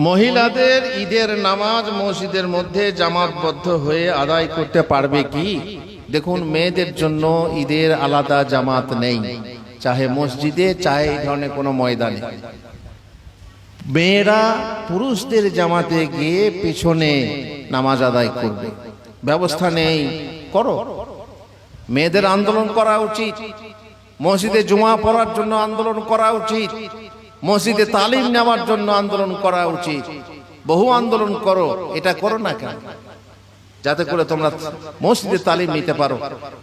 মহিলাদের ঈদের নামাজ মসজিদের মধ্যে জামাতবদ্ধ হয়ে আদায় করতে পারবে কি? দেখুন, মেয়েদের জন্য ঈদের আলাদা জামাত নেই। চাহে মসজিদে, চাহে এই ধরনের কোনো ময়দানে। মেয়েরা পুরুষদের জামাতে গিয়ে পিছনে নামাজ আদায় করবে। ব্যবস্থা নেই, করো। মেয়েদের আন্দোলন করা উচিত। মসজিদে জুমা পড়ার জন্য আন্দোলন করা উচিত। মসজিদে তালিম নেওয়ার জন্য আন্দোলন করা উচিত। বহু আন্দোলন করো, এটা করো না কেন? যাতে করে তোমরা মসজিদে তালিম নিতে পারো,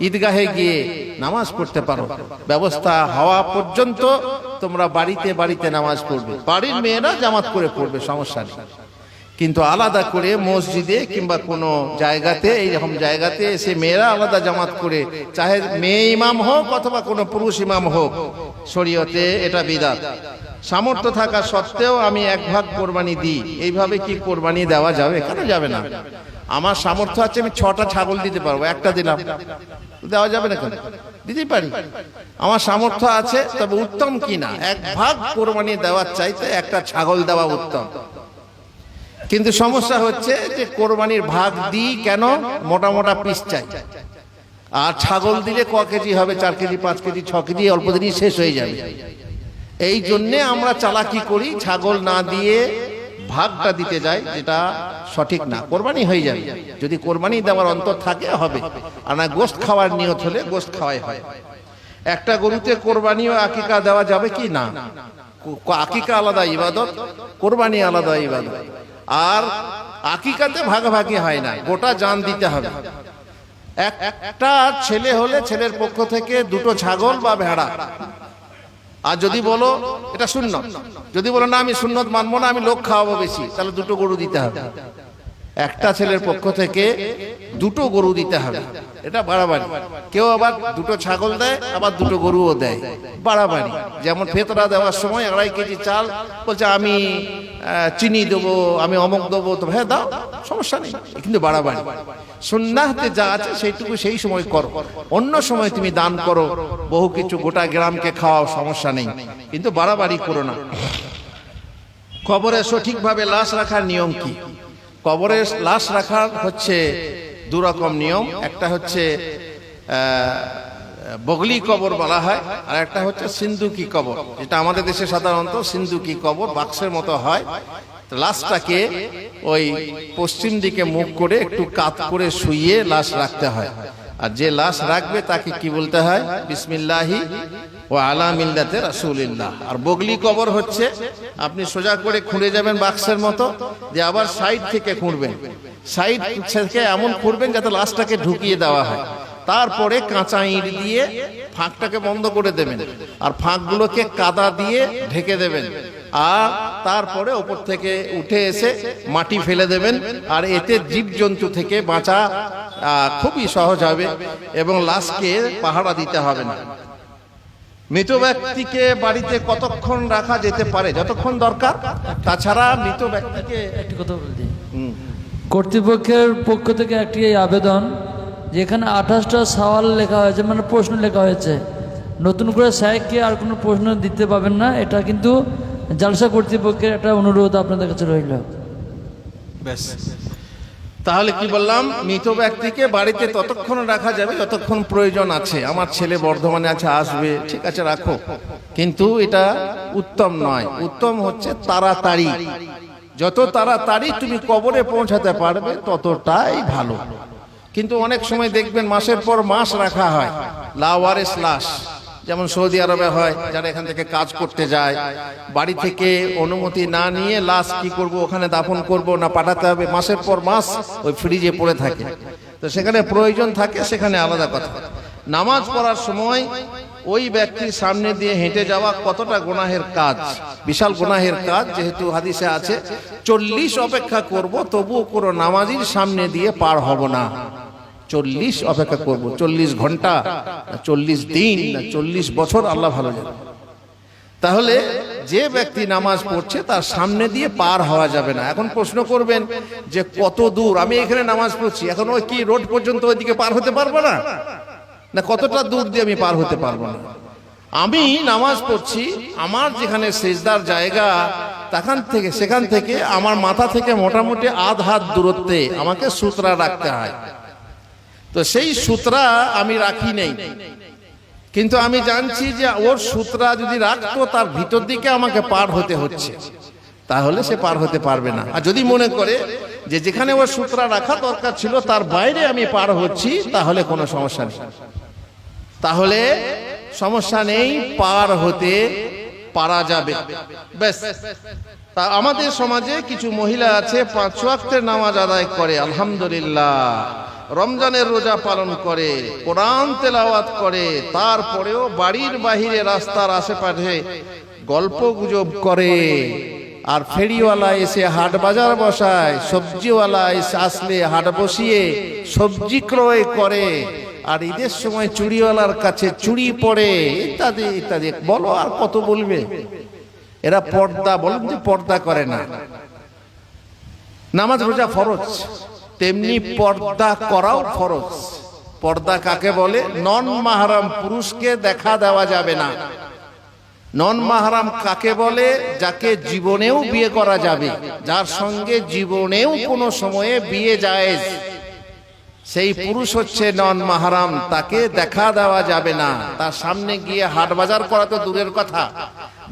ঈদগাহে গিয়ে নামাজ পড়তে পারো। ব্যবস্থা হওয়া পর্যন্ত তোমরা বাড়িতে বাড়িতে নামাজ পড়বে। বাড়ির মেয়েরা জামাত করে পড়বে, সমস্যা নেই। কিন্তু আলাদা করে মসজিদে কিংবা কোনো জায়গাতে, এইরকম জায়গাতে এসে মেয়েরা আলাদা জামাত করে, চাহে মেয়ে ইমাম হোক অথবা কোনো পুরুষ ইমাম হোক, শরীয়তে এটা বিদাত। সামর্থ্য থাকা সত্ত্বেও আমি এক ভাগ কোরবানি দিই। এইভাবে কি কোরবানি দেওয়া যাবে? কেন যাবে না? আমার সামর্থ্য আছে, আমি ছটা ছাগল দিতে পারব, একটা দিলাম। দেওয়া যাবে না কেন? দিতেই পারি। আমার সামর্থ্য আছে, তবে উত্তম কি না এক ভাগ কোরবানি দেওয়ার চাইতে একটা ছাগল দেওয়া উত্তম। কিন্তু সমস্যা হচ্ছে যে কোরবানির ভাগ দিই কেন? মোটা মোটা পিস চাই। আর ছাগল দিলে ক কেজি হবে? চার কেজি, পাঁচ কেজি, ছ কেজি, অল্প দিনই শেষ হয়ে যাবে। এই জন্যে আমরা চালাকি করি, ছাগল না দিয়ে ভাগটা দিতে যাই, যেটা সঠিক না। কোরবানি হয়ে যাবে। যদি কোরবানি দেওয়ার অন্তর থাকে, হবে। আর না, গোস্ত খাওয়ার নিয়ত হলে গোস্ত খাওয়াই হয়। একটা গরুতে কোরবানি ও আকিকা দেওয়া যাবে কি না? আকিকা আলাদা, ইবাদত। কোরবানি আলাদা, ইবাদত। আর আকিকাতে ভাগাভাগি হয় না, গোটা জান দিতে হবে। এক- একটা ছেলে হলে ছেলের পক্ষ থেকে দুটো ছাগল বা ভেড়া। আর যদি বলো, এটা শূন্য যদি বলো, না, আমি শূন্য মানবো না, আমি লোক খাওয়াবো বেশি, তাহলে দুটো গরু দিতে হবে। একটা ছেলের পক্ষ থেকে দুটো গরু দিতে হবে। এটা বাড়াবাড়ি। কেউ আবার দুটো ছাগল দেয় আবার দুটো গরুও দেয়। বাড়াবাড়ি। যেমন ফেতরা দেওয়ার সময় আড়াই কেজি চাল বলছে আমি চিনি দেবো আমি অমুক দেবো। তো হ্যাঁ দাও সমস্যা নেই। কিন্তু বাড়াবাড়ি। সুন্নাহতে যা আছে সেইটুকু সেই সময় করো। অন্য সময় তুমি দান করো বহু কিছু গোটা গ্রামকে খাওয়াও সমস্যা নেই। কিন্তু বাড়াবাড়ি করো না। কবরে সঠিকভাবে লাশ রাখার নিয়ম কি? কবরে লাশ রাখার হচ্ছে দু রকম নিয়ম। একটা হচ্ছে বগলি কবর বলা হয়, আর একটা হচ্ছে সিন্ধুকি কবর। যেটা আমাদের দেশে সাধারণত সিন্ধুকি কবর, বাক্সের মতো হয়। লাশটাকে ওই পশ্চিম দিকে মুখ করে একটু কাত করে শুইয়ে লাশ রাখতে হয়। আর যে লাশ রাখবে তাকে কি বলতে হয়? বিসমিল্লাহি ও আলা মিল্লাতে রাসূলিল্লাহ। আর বগলি কবর হচ্ছে, আপনি সোজা করে খুঁড়ে যাবেন বাক্সের মতো যে আবার সাইড থেকে খুঁড়বেন। সাইড থেকে এমন খুঁড়বেন যাতে লাশটাকে ঢুকিয়ে দেওয়া হয়। তারপরে কাঁচা ইট দিয়ে ফাঁকটাকে বন্ধ করে দেবেন, আর ফাঁকগুলোকে কাদা দিয়ে ঢেকে দেবেন। আর তারপরে ওপর থেকে উঠে এসে মাটি ফেলে দেবেন, আর এতে জীবজন্তু থেকে বাঁচা খুবই সহজ হবে এবং লাশকে পাহারা দিতে হবে না। মৃত ব্যক্তিকে বাড়িতে কতক্ষণ রাখা যেতে পারে? যতক্ষণ দরকার। তাছাড়া মৃত ব্যক্তিকে একটি কথা বলছি কর্তৃপক্ষের পক্ষ থেকে একটি এই আবেদন যেখানে আঠাশটা সওয়াল লেখা হয়েছে মানে প্রশ্ন লেখা হয়েছে। নতুন করে সাহেবকে আর কোনো প্রশ্ন দিতে পাবেন না এটা কিন্তু জালসা কর্তৃপক্ষের একটা অনুরোধ আপনাদের কাছে রইল। ব্যাস। তাহলে কি বললাম? মৃত ব্যক্তিকে বাড়িতে ততক্ষণ রাখা যাবে যতক্ষণ প্রয়োজন আছে। আমার ছেলে বর্ধমানে আছে, আসবে। ঠিক আছে, রাখো। কিন্তু এটা উত্তম নয়। উত্তম হচ্ছে তাড়াতাড়ি। যত তাড়াতাড়ি তুমি কবরে পৌঁছাতে পারবে, ততটাই ভালো। কিন্তু অনেক সময় দেখবেন মাসের পর মাস রাখা হয়। লাওয়ারেস লাশ। যেমন সৌদি আরবে হয়, যারা এখান থেকে কাজ করতে যায়, বাড়ি থেকে অনুমতি না নিয়ে লাশ কি করব, ওখানে দাফন করব, না পাঠাতে হবে, মাসের পর মাস ওই ফ্রিজে পড়ে থাকে। তো সেখানে প্রয়োজন থাকে, সেখানে আলাদা কথা। নামাজ পড়ার সময় ওই ব্যক্তির সামনে দিয়ে হেঁটে যাওয়া কতটা গোনাহের কাজ? বিশাল গোনাহের কাজ, যেহেতু হাদিসে আছে, চল্লিশ অপেক্ষা করব, তবুও কোনো নামাজির সামনে দিয়ে পার হব না। চল্লিশ অপেক্ষা করব, চল্লিশ ঘণ্টা চল্লিশ দিন চল্লিশ বছর, আল্লাহ ভালো জানে। তাহলে যে ব্যক্তি নামাজ পড়ছে তার সামনে দিয়ে পার হওয়া যাবে না। এখন প্রশ্ন করবেন যে কত দূর? আমি এখানে নামাজ পড়ছি, এখন ওই কি রোড পর্যন্ত ওইদিকে পার হতে পারব না? না কতটা দূর দিয়ে আমি পার হতে পারব না? আমি নামাজ পড়ছি, আমার যেখানে সেজদার জায়গা, তখন থেকে, সেখান থেকে আমার মাথা থেকে মোটামুটি আধ হাত দূরত্বে আমাকে সুতরা রাখতে হয়। তো সেই সূত্রা আমি রাখি নেই। কিন্তু আমি জানছি যে ওর সুতরা যদি রাখতো, তার ভিতর দিকে আমাকে পার হতে হচ্ছে। তাহলে সে পার হতে পারবে না। আর যদি মনে করে যে যেখানে ওর সূত্রা রাখা দরকার ছিল, তার বাইরে আমি পার হচ্ছি, তাহলে কোনো সমস্যা নেই। তাহলে সমস্যা নেই, পার হতে পারা যাবে। ব্যাস। তা আমাদের সমাজে কিছু মহিলা আছে, পাঁচ ওয়াক্তের নামাজ আদায় করে, আলহামদুলিল্লাহ। রমজানের রোজা পালন করে, কোরআন তেলাওয়াত করে, তারপরেও বাড়ির বাহিরে রাস্তার আশেপাশে গল্প গুজব করে। আর ফেরিওয়ালা এসে হাট বাজার বসায়, সবজিওয়ালা এসে আসলে হাট বসিয়ে সবজি ক্রয় করে। আর ঈদের সময় চুড়িওয়ালার কাছে চুড়ি পড়ে ইত্যাদি ইত্যাদি। বলো আর কত বলবে? এরা পর্দা, বলেন যে পর্দা করে না। নামাজ, রোজা ফরজ। তেমনি পর্দা করাও ফরজ। পর্দা কাকে বলে? নন মাহারাম পুরুষকে দেখা দেওয়া যাবে না। নন মাহারাম কাকে বলে? যাকে জীবনেও বিয়ে করা যাবে। যার সঙ্গে জীবনেও কোনো সময়ে বিয়ে যায় সেই পুরুষ হচ্ছে নন মাহারাম, তাকে দেখা দেওয়া যাবে না। তার সামনে গিয়ে হাট বাজার করা তো দূরের কথা।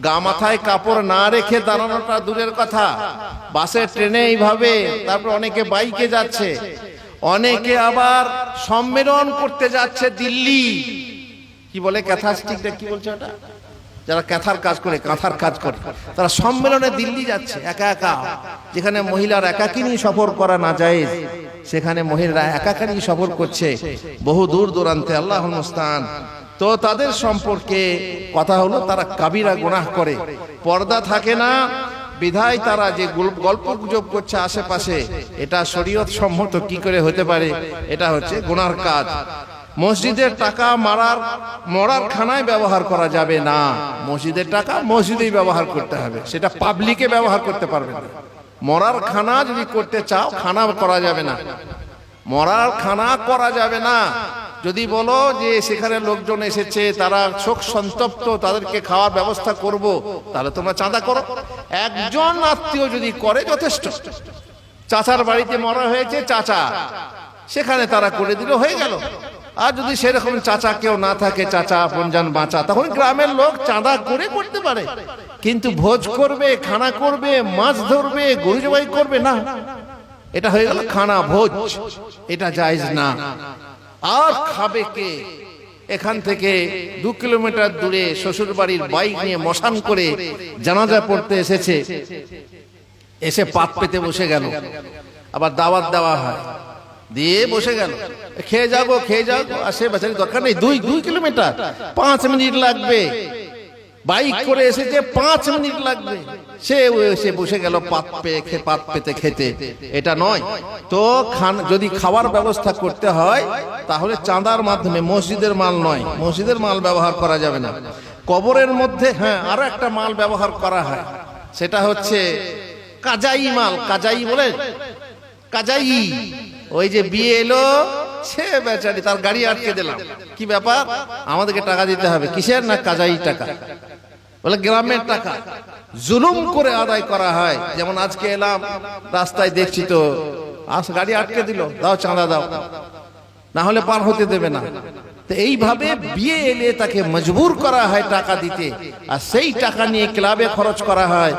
গা মাথায় কাপড় না রেখে দাঁড়ানোটা দূরের কথা। বাসে, ট্রেনে এইভাবে তারপর অনেকে বাইকে যাচ্ছে। অনেকে আবার সম্মেলন করতে যাচ্ছে দিল্লি। কি বলে? ক্যাথাস্টিকটা কি বলছে ওটা? যারা ক্যাথার কাজ করে, কাঁথার কাজ করে। তারা সম্মেলনে দিল্লি যাচ্ছে, একা একা। যেখানে মহিলার একাকিনী সফর করা না যায়, সেখানে মহিলারা একাকারী সফর করছে। বহু দূর দূরান্তে আল্লাহ মুস্তান। তো তাদের সম্পর্কে কথা হলো, তারা কাবিরা গুনাহ করে। পর্দা থাকে না, বিধায় তারা যে গল্প গুজব করছে আশেপাশে, এটা শরীয়ত সম্মত কি করে হতে পারে? এটা হচ্ছে গুনার কাজ। মসজিদের টাকা মারার, মরার খানায় ব্যবহার করা যাবে না। মসজিদের টাকা মসজিদেই ব্যবহার করতে হবে। সেটা পাবলিকে ব্যবহার করতে পারবে না। মরার খানা যদি করতে চাও, খানা করা যাবে না। মরার খানা করা যাবে না। যদি বলো যে সেখানে লোকজন এসেছে, তারা শোক সন্তপ্ত, তাদেরকে খাওয়ার ব্যবস্থা করব, তাহলে তোমরা চাঁদা করো। একজন আত্মীয় যদি করে, যথেষ্ট। চাচার বাড়িতে মরা হয়েছে, চাচা। সেখানে তারা করে দিল, হয়ে গেল। আর যদি সেরকম চাচা কেউ না থাকে, চাচা পঞ্জান বাঁচা, তখন গ্রামের লোক চাঁদা করে করতে পারে। কিন্তু ভোজ করবে, খানা করবে, মাছ ধরবে গরু জবাই করবে, না। এটা হয়ে গেল খানা ভোজ। এটা জায়েজ না। আর খাবে কে? এখান থেকে দু কিলোমিটার দূরে শ্বশুর বাড়ির বাইক নিয়ে মশান করে জানাজা পড়তে এসেছে। এসে পাত পেতে বসে গেল। আবার দাওয়াত দেওয়া হয়। দিয়ে বসে গেল। খেয়ে যাব খেয়ে যাব আর সে দরকার নেই। দুই দুই কিলোমিটার। পাঁচ মিনিট লাগবে। বাইক করে এসেছে, পাঁচ মিনিট লাগবে। সে এসে বসে গেল পাত পেয়ে পাত পেতে খেতে। এটা নয়। তো খান, যদি খাওয়ার ব্যবস্থা করতে হয়, তাহলে চাঁদার মাধ্যমে, মসজিদের মাল নয়। মসজিদের মাল ব্যবহার করা যাবে না। কবরের মধ্যে হ্যাঁ আরও একটা মাল ব্যবহার করা হয়। সেটা হচ্ছে কাজাই মাল। কাজাই বলে? কাজাই। ওই যে বিয়ে এলো, সে বেচারি তার গাড়ি আটকে দিলাম। কি ব্যাপার? আমাদেরকে টাকা দিতে হবে। কিসের না কাজাই টাকা? বলে গ্রামের টাকা। জুলুম করে আদায় করা হয়। যেমন আজকে এলাম, রাস্তায় দেখছি তো গাড়ি আটকে দিল, দাও, চাঁদা দাও। না হলে পার হতে দেবে না। তো এইভাবে বিয়ে এলে তাকে মজবুর করা হয় টাকা দিতে। আর সেই টাকা নিয়ে ক্লাবে খরচ করা হয়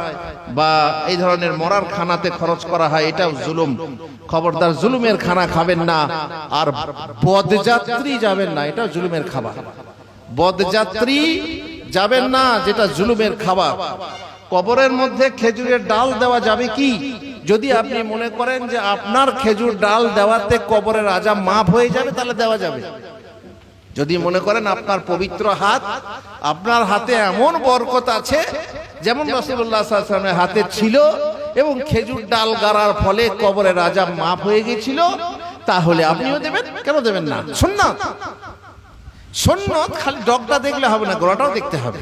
বা এই ধরনের মরার খানাতে খরচ করা হয়, এটাও জুলুম। খবরদার জুলুমের খানা খাবেন না, আর পদযাত্রী যাবেন না এটা জুলুমের খাবার। বদযাত্রী যাবেন না, যেটা জুলুমের খাবার। কবরের মধ্যে খেজুরের ডাল দেওয়া যাবে কি? যদি আপনি মনে করেন যে আপনার খেজুর ডাল দেওয়াতে কবরের আজাব মাফ হয়ে যাবে, তাহলে দেওয়া যাবে। যদি মনে করেন আপনার পবিত্র হাত, আপনার হাতে এমন বরকত আছে, যেমন রসুল্লাহ সাল্লামের হাতে ছিল এবং খেজুর ডাল গাড়ার ফলে কবরের রাজা মাফ হয়ে গেছিল, তাহলে আপনিও দেবেন, কেন দেবেন না? সুন্নাত! সুন্নত খালি ডগটা দেখলে হবে না গোড়াটাও দেখতে হবে।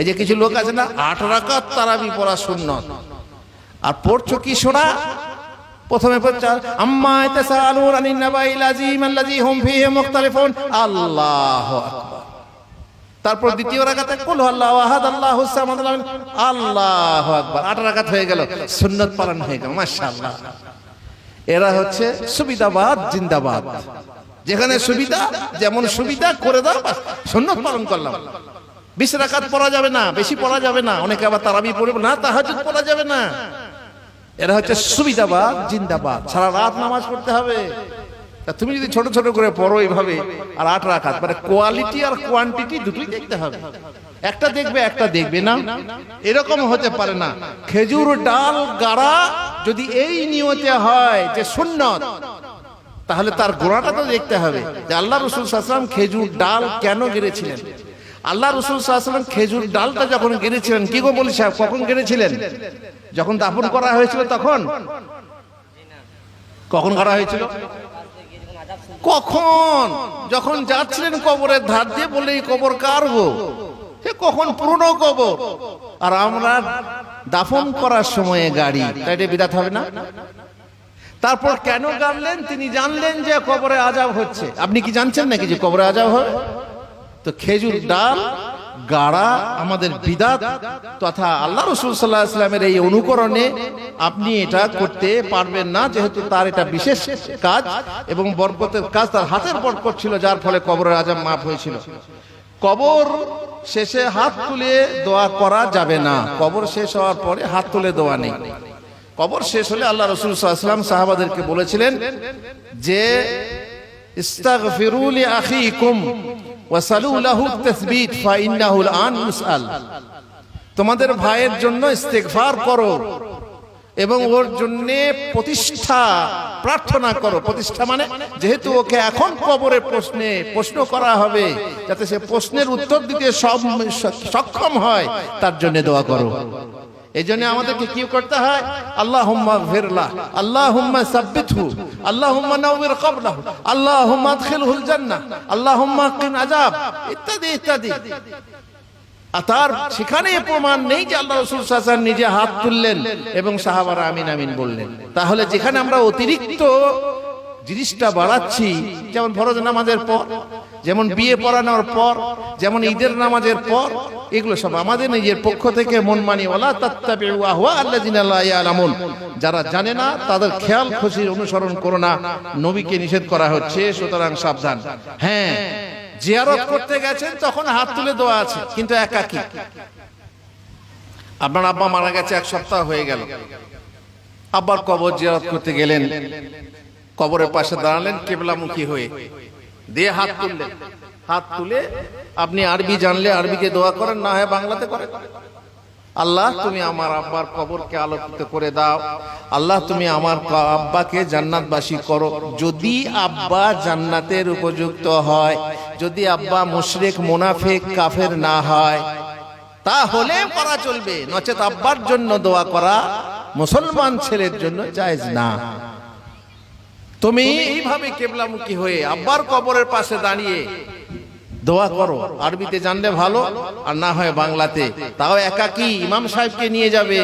এই যে কিছু লোক আছে না, আট রাকাত তারাবি পড়া সুন্নত। আর পড়ছো কি শোনা? প্রথমে পড়ছো আম্মা ইয়াতাসালুন আনিন নাবাইল আযীম আল্লাযী হুম ফীহি মুখতালিফুন। আল্লাহু আকবার। তারপর দ্বিতীয় রাকাতে, কুল আল্লাহ আহাদ, আল্লাহ সামাদ আল্লাহ আকবার। আট রাকাত হয়ে গেল, সুন্নত পালন হয়ে গেল, মাশাআল্লাহ। এরা হচ্ছে সুবিধাবাদ, জিন্দাবাদ। যেখানে সুবিধা, যেমন সুবিধা, করে দাও সুন্নত পালন করলাম। বিশ রাকাত পড়া যাবে না, বেশি পড়া যাবে না। অনেকে আবার তারাবি পড়বে না তাহাজুদ পড়া যাবে না। এরা হচ্ছে সুবিধাবাদ, জিন্দাবাদ। সারা রাত নামাজ পড়তে হবে। তুমি যদি ছোট ছোট করে পড়ো এইভাবে, আর আট রাখাত মানে কোয়ালিটি আর কোয়ান্টিটি দুটোই দেখতে হবে। একটা দেখবে একটা দেখবে না। এরকম হতে পারে না। খেজুর ডাল গাড়া যদি এই নিয়তে হয় যে সুন্নত, তাহলে তার গোড়াটা তো দেখতে হবে। যে আল্লাহ রসুল সাল্লাম খেজুর ডাল কেন গেড়েছিলেন? আল্লাহ রসুল সাল্লাম খেজুর ডালটা যখন গেড়েছিলেন, কি গো বলি সাহেব কখন গেড়েছিলেন? যখন দাফন করা হয়েছিল তখন? কখন করা হয়েছিল? কখন? যখন যাচ্ছিলেন কবরের ধার দিয়ে বলে এই কবর কার গো? সে কখন পুরনো কবর? আর আমরা দাফন করার সময়ে গাড়ি। তাই এটা বিরাট হবে না? তারপর কেন গাড়লেন? তিনি জানলেন যে কবরে আজাব হচ্ছে। আপনি কি জানছেন নাকি যে কবরে আজাব হবে? তো খেজুর ডাল গাড়া, আমাদের বিদাত তথা আল্লাহ রসুল সাল্লাহ ইসলামের এই অনুকরণে আপনি এটা করতে পারবেন না, যেহেতু তার এটা বিশেষ কাজ এবং বরকতের কাজ তার হাতের বরকত ছিল, যার ফলে কবরের আজাব মাফ হয়েছিল। কবর শেষে হাত তুলে দোয়া করা যাবে না। কবর শেষ হওয়ার পরে হাত তুলে দোয়া নেই। কবর শেষ হলে আল্লাহ রসুল সাল্লাম সাহাবাদেরকে বলেছিলেন যে, ইস্তাগফিরু লি আখিকুম। ওয়াসালু আন তোমাদের ভাইয়ের জন্য ইস্তেগফার করো এবং ওর জন্য প্রতিষ্ঠা, প্রার্থনা করো। প্রতিষ্ঠা মানে যেহেতু ওকে এখন কবরে প্রশ্নে, প্রশ্ন করা হবে, যাতে সে প্রশ্নের উত্তর দিতে সক্ষম হয়, তার জন্য দোয়া করো। এই জন্য আমাদেরকে কি করতে হয়? আল্লাহ হুম্মা ফিরলা আল্লাহ হুম্মা সাব্বিতহু আল্লাহ হুম্মা নাওয়ির কবরাহু আল্লাহ হুম্মা আদখিলহুল জান্নাহ আল্লাহ হুম্মা কিন আযাব ইত্যাদি ইত্যাদি। আর তার সেখানে প্রমাণ নেই যে আল্লাহ রসুল সাসান নিজে হাত তুললেন এবং সাহাবারা আমিন আমিন বললেন। তাহলে যেখানে আমরা অতিরিক্ত জিনিসটা বাড়াচ্ছি যেমন ফরজ নামাজের পর যেমন বিয়ে পড়ানোর পর যেমন ঈদের নামাজের পর এগুলো সব আমাদের নিজের পক্ষ থেকে মন মানি লা যারা জানে না, তাদের খেয়াল খুশির অনুসরণ করো না। নবীকে নিষেধ করা হচ্ছে, সুতরাং সাবধান। হ্যাঁ জিয়ারত করতে গেছেন, তখন হাত তুলে দেওয়া আছে, কিন্তু একাকি। আপনার আব্বা মারা গেছে, এক সপ্তাহ হয়ে গেল। আব্বার কবর জিয়ারত করতে গেলেন। কবরের পাশে দাঁড়ালেন, কেবলামুখী হয়ে। দিয়ে হাত তুললেন। হাত তুলে আপনি আরবি জানলে আরবিতে দোয়া করেন, না হয় বাংলাতে করেন। আল্লাহ, তুমি আমার আব্বার কবরকে আলোকিত করে দাও। আল্লাহ, তুমি আমার আব্বাকে জান্নাতবাসী করো। যদি আব্বা জান্নাতের উপযুক্ত হয়, যদি আব্বা মুশরিক, মুনাফিক, কাফের না হয়, তাহলে করা চলবে। নচেত আব্বার জন্য দোয়া করা মুসলমান ছেলের জন্য জায়েজ না। তুমি এইভাবে কেবলামুখী হয়ে আব্বার কবরের পাশে দাঁড়িয়ে দোয়া করো। আরবিতে জানলে ভালো, আর না হয় বাংলাতে। তাও একাকি ইমাম সাহেবকে নিয়ে যাবে।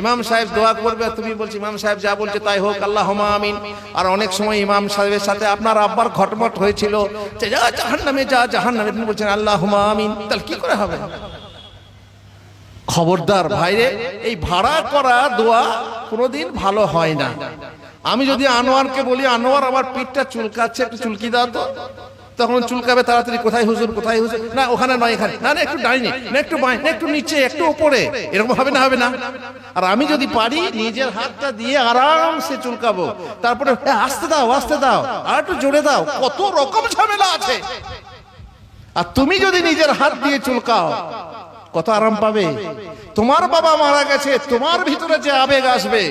ইমাম সাহেব দোয়া করবে তুমি বলছো, ইমাম সাহেব যা বলছে তাই হোক আল্লাহ আমিন। আর অনেক সময় ইমাম সাহেবের সাথে আপনার আব্বার ঘটমট হয়েছিল। যে যা জাহান নামে যা জাহান নামে বলছেন আল্লাহ আমিন। তাহলে কি করে হবে? খবরদার ভাইরে, এই ভাড়া করা দোয়া কোনোদিন ভালো হয় না। আমি যদি আনোয়ারকে বলি আনোয়ার আমার পিঠটা চুলকাচ্ছে একটু চুলকি দাও তো। তখন চুলকাবে তাড়াতাড়ি কোথায় হুজুর কোথায় হুজুর? না ওখানে নয় এখানে। না না একটু ডাইনি না একটু বাঁয় না একটু নিচে একটু উপরে। এরকম হবে না হবে না। আর আমি যদি পারি নিজের হাতটা দিয়ে আরামসে চুলকাবো। তারপরে "এ, আস্তে দাও আস্তে দাও আর একটু জোরে দাও কত রকম ঝামেলা আছে। আর তুমি যদি নিজের হাত দিয়ে চুলকাও কত আরাম পাবে। তোমার বাবা মারা গেছে তোমার ভিতরে যে আবেগ আসবে।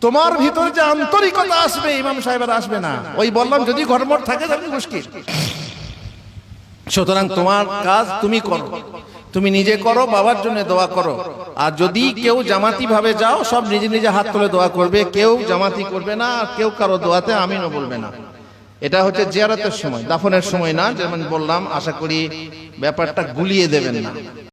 তোমার ভিতরে যে আন্তরিকতা আসবে, ইমাম সাহেবের আসবে না। ওই বললাম, যদি ঘরমট থাকে, তাহলে মুশকিল। সুতরাং তোমার কাজ তুমি করো। তুমি নিজে করো, বাবার জন্য দোয়া করো। আর যদি কেউ জামাতি ভাবে যাও, সব নিজে নিজে হাত তুলে দোয়া করবে। কেউ জামাতি করবে না, আর কেউ কারও দোয়াতে আমিনও বলবে না। এটা হচ্ছে জিয়ারতের সময়, দাফনের সময় না, যেমন বললাম, আশা করি ব্যাপারটা গুলিয়ে দেবেন না।